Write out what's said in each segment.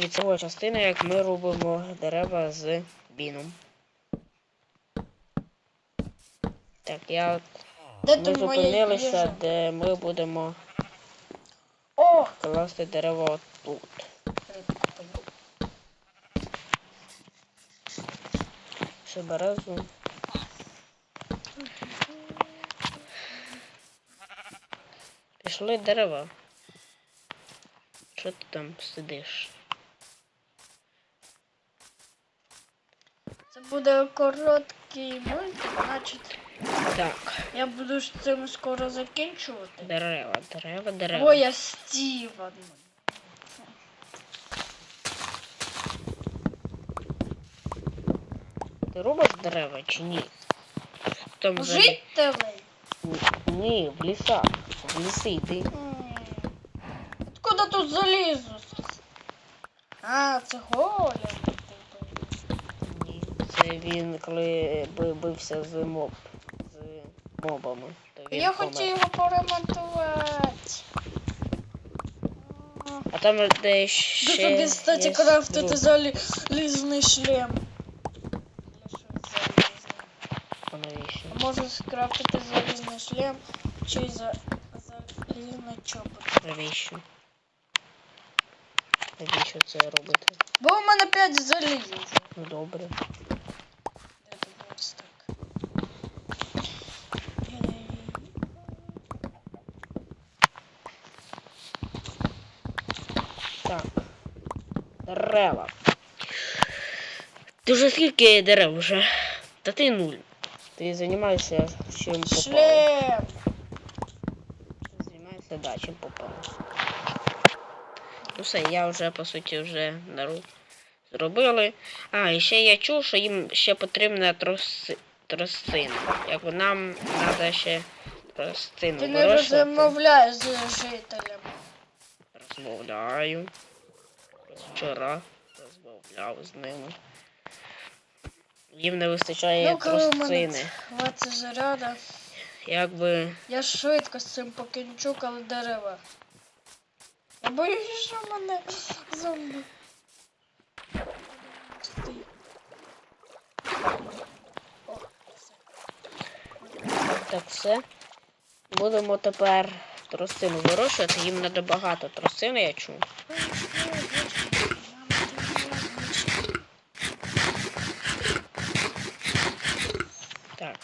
Ліцевої частини, як ми робимо дерева з біном. Так, я Де ми зупинилися, де ми будемо О! класти дерева тут. Ще березу. Пішли дерева. Що ти там сидиш? Буде короткий мультик, значить Так, я буду з цим скоро закінчувати. дерева, дерева, дерева. Бо я Стівен. Ти робиш дерева чи ні? Там Жителей? Ні, в лісах. В ліси йди. Откуда тут залізо? А, це голем. Він коли бився з моб. З мобами. То він Я помер. хотів його поремонтувати. А, там де ще. тобі, кстати, є крафтити залізний шлем. А навіщо? Скрафтити залізний шлем чи за залізний чопот. Навіщо? Навіщо це робити? Бо у мене 5 заліз. Ну добре. Де тут ось так? Так. Дерева. Ти вже скільки дерев вже? Та ти нуль. Ти займаєшся чим попало. Шлем! Займаєшся да, чим попало. Ну все, я вже по суті вже дару зробили. А, і ще я чув, що їм ще потрібна троси... тросина. Якби нам треба ще тросину Ти не розмовляєш з жителями. Розмовляю. Вчора розмовляв з ними. Їм не вистачає Ну, хватить заряда. Якби. Я швидко з цим покінчу, коли дерева. Я боюсь, що мене зомбі. О, все. Так все. Будемо тепер тростину вирощувати. Їм треба багато тростини, я чув. Так.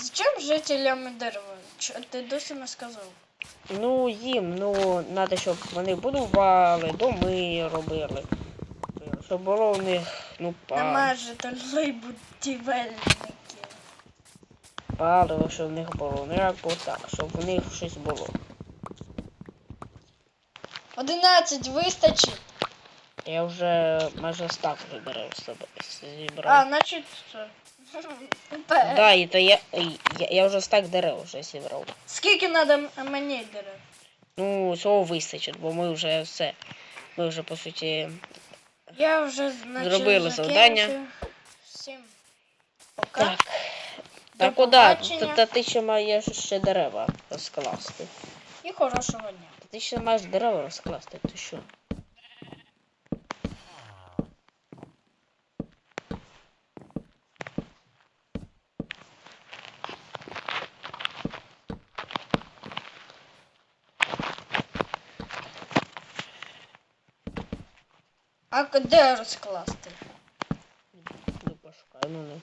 Зачем жителям дерева? Чо ти досі не сказав? Ну їм, ну, треба, щоб вони будували, доми робили. Щоб було у них, ну, па, жителей будівельників. Паливо, щоб в них було. Ну як так, щоб в них щось було. 11 вистачить. Я вже майже стак вже дерев з собою А, значить. Так, да, і то я, я, я вже стак дерев вже зібрав. Скільки треба мені дерев? Ну, цього вистачить, бо ми вже все. Ми вже по суті. Я вже значить, Зробили завдання. Всім пока. Так. До Та куди? побачення. Та, та ти ще маєш ще дерева розкласти. І хорошого дня. Та ти ще маєш дерева розкласти, ти що? А де розкласти? Ну, пошукай мене.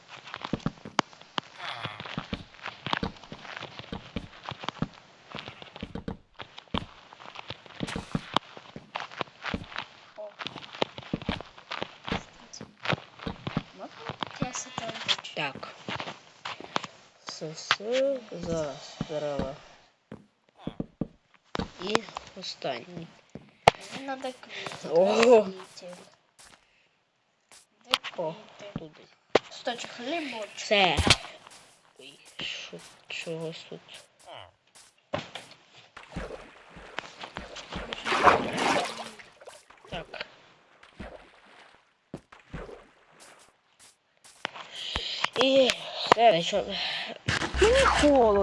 Так. Все, зараз дерева. І останній. Мені треба квіти. О. Туди. Кстати, хлібочок. Це. Ой, що чогось тут. Так. І все, що. Мені холодно.